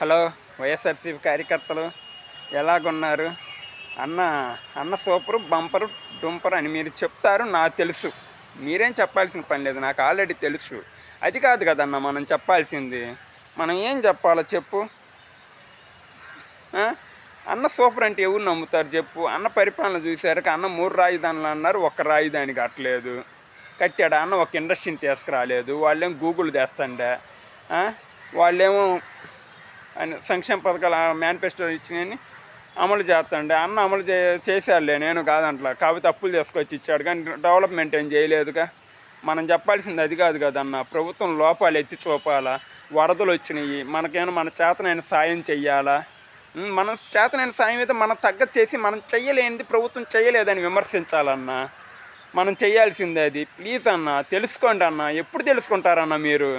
Hello YSRCP కార్యకర్తలు ఎలాగున్నారు? అన్న అన్న సూపరు బంపరు డుంపరు అని మీరు చెప్తారు నాకు తెలుసు. మీరేం చెప్పాల్సిన పని లేదు నాకు ఆల్రెడీ తెలుసు. అది కాదు కదన్న మనం చెప్పాల్సింది. మనం ఏం చెప్పాలో చెప్పు. అన్న సూపర్ అంటే ఎవరు నమ్ముతారు చెప్పు. అన్న పరిపాలన చూశారు అన్న మూడు రాజధానులు అన్నారు ఒక్క రాజధాని కట్టలేదు. కట్టాడు అన్న ఒక ఇండస్ట్రీని తీసుకురాలేదు. వాళ్ళేం గూగుల్ తెస్తాండే. వాళ్ళేమో ఆయన సంక్షేమ పథకాలు మేనిఫెస్టో ఇచ్చినవి అమలు చేస్తాండే అన్న అమలు చే చేశారులే నేను కాదంట్లా. కాకపోతే అప్పులు చేసుకొచ్చి ఇచ్చాడు కానీ డెవలప్మెంట్ ఏం చేయలేదుగా. మనం చెప్పాల్సింది అది కాదు కదన్న ప్రభుత్వం లోపాలు ఎత్తి చూపాలా వరదలు వచ్చినాయి మనకేమైనా మన చేతనైన సాయం చెయ్యాలా? మనం మన చేతనైన సాయం అయితే మనం తగ్గ చేసి మనం చెయ్యలేనిది ప్రభుత్వం చేయలేదని విమర్శించాలన్న మనం చేయాల్సిందే అది. ప్లీజ్ అన్న తెలుసుకోండి అన్న ఎప్పుడు తెలుసుకుంటారన్న మీరు?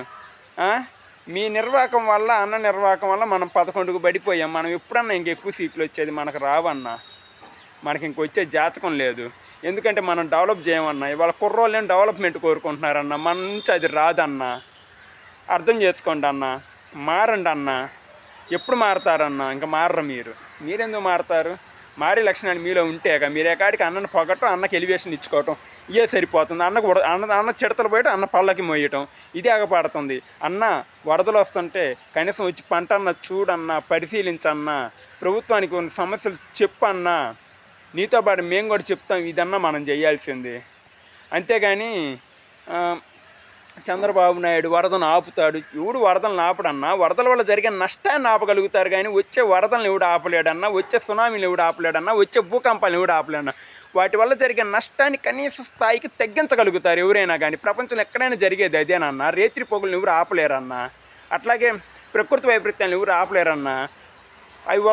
మీ నిర్వాహకం వల్ల అన్న నిర్వాహకం వల్ల మనం పదకొండుకు పడిపోయాం. మనం ఎప్పుడన్నా ఇంక ఎక్కువ సీట్లు వచ్చేది మనకు రావన్నా. మనకి ఇంక వచ్చే జాతకం లేదు. ఎందుకంటే మనం డెవలప్ చేయమన్నా. ఇవాళ కుర్రోళ్ళని డెవలప్మెంట్ కోరుకుంటున్నారన్న. మన నుంచి అది రాదన్నా. అర్థం చేసుకోండి అన్న. మారండి అన్న ఎప్పుడు మారతారన్న? ఇంకా మారరు మీరు. మీరెందుకు మారతారు? మారే లక్షణాలు మీలో ఉంటే మీరు ఎక్కడికి అన్నను పొగటం అన్నకి ఎలివేషన్ ఇచ్చుకోవటం ఇదే సరిపోతుంది. అన్నకు అన్న అన్న చిడతలు పోయటం అన్న పళ్ళకి మోయటం ఇదే ఆగపడుతుంది. అన్న వరదలు వస్తుంటే కనీసం వచ్చి పంట అన్న చూడన్న పరిశీలించన్న ప్రభుత్వానికి కొన్ని సమస్యలు చెప్పన్నా నీతో పాటు మేము కూడా చెప్తాం ఇదన్నా మనం చేయాల్సింది. అంతేగాని చంద్రబాబు నాయుడు వరదను ఆపుతాడు. ఎవడు వరదలను ఆపడన్నా వరదల వల్ల జరిగే నష్టాన్ని ఆపగలుగుతారు కానీ వచ్చే వరదలను ఎవడు ఆపలేడన్నా వచ్చే సునామీలు ఎవడు ఆపలేడన్నా వచ్చే భూకంపాలను ఎవడు ఆపలేడన్నా వాటి వల్ల జరిగే నష్టాన్ని కనీస స్థాయికి తగ్గించగలుగుతారు ఎవరైనా కానీ. ప్రపంచంలో ఎక్కడైనా జరిగేది అదేనన్నా రేత్రి పొగులను ఎవరు ఆపలేరన్నా? అట్లాగే ప్రకృతి వైపరీత్యాలను ఎవరు ఆపలేరన్నా? అవి